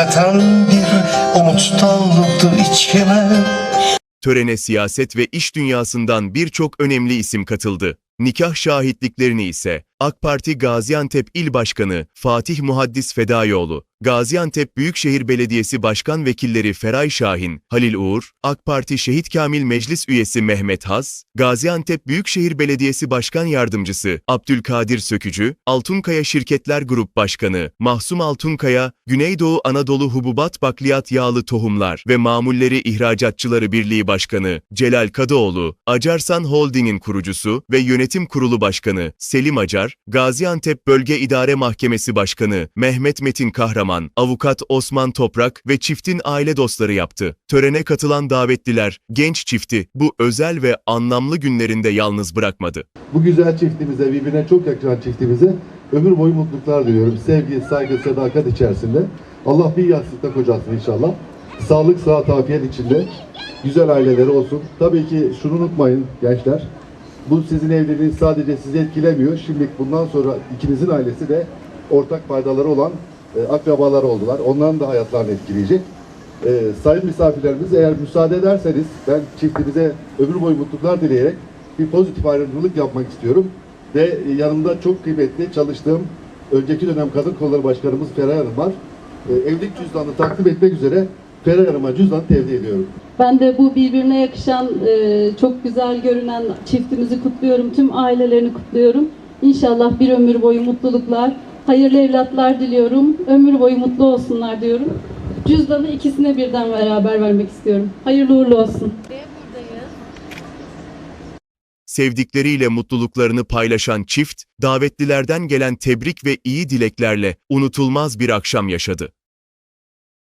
Hasreten bir umuttan vurdu içime Törene siyaset ve iş dünyasından birçok önemli isim katıldı. Nikah şahitliklerini ise AK Parti Gaziantep İl Başkanı Fatih Muhaddis Fedayoğlu, Gaziantep Büyükşehir Belediyesi Başkan Vekilleri Feray Şahin, Halil Uğur, AK Parti Şehit Kamil Meclis Üyesi Mehmet Haz, Gaziantep Büyükşehir Belediyesi Başkan Yardımcısı Abdülkadir Sökücü, Altunkaya Şirketler Grup Başkanı Mahsum Altunkaya, Güneydoğu Anadolu Hububat Bakliyat Yağlı Tohumlar ve Mamulleri İhracatçıları Birliği Başkanı Celal Kadıoğlu, Acarsan Holding'in kurucusu ve yönetim kurulu başkanı Selim Acar, Gaziantep Bölge İdare Mahkemesi Başkanı Mehmet Metin Kahraman, avukat Osman Toprak ve çiftin aile dostları yaptı. Törene katılan davetliler genç çifti bu özel ve anlamlı günlerinde yalnız bırakmadı. Bu güzel çiftimize, birbirine çok yakışan çiftimize ömür boyu mutluluklar diliyorum. Sevgi, saygı, sadakat içerisinde. Allah bir yastıkta kocasın inşallah. Sağlık, sıhhat, afiyet içinde. Güzel aileleri olsun. Tabii ki şunu unutmayın gençler. Bu sizin evliliğiniz sadece sizi etkilemiyor. Şimdi bundan sonra ikinizin ailesi de ortak faydaları olan e, akrabalar oldular. Onların da hayatlarını etkileyecek. E, sayın misafirlerimiz eğer müsaade ederseniz ben çiftimize ömür boyu mutluluklar dileyerek bir pozitif ayrımcılık yapmak istiyorum. Ve yanımda çok kıymetli çalıştığım önceki dönem Kadın Kolları Başkanımız Feray Hanım var. E, evlilik cüzdanını takdim etmek üzere Feray Hanım'a cüzdanı tevdi ediyorum. Ben de bu birbirine yakışan, e, çok güzel görünen çiftimizi kutluyorum. Tüm ailelerini kutluyorum. İnşallah bir ömür boyu mutluluklar, hayırlı evlatlar diliyorum. Ömür boyu mutlu olsunlar diyorum. Cüzdanı ikisine birden beraber vermek istiyorum. Hayırlı uğurlu olsun. Sevdikleriyle mutluluklarını paylaşan çift, davetlilerden gelen tebrik ve iyi dileklerle unutulmaz bir akşam yaşadı.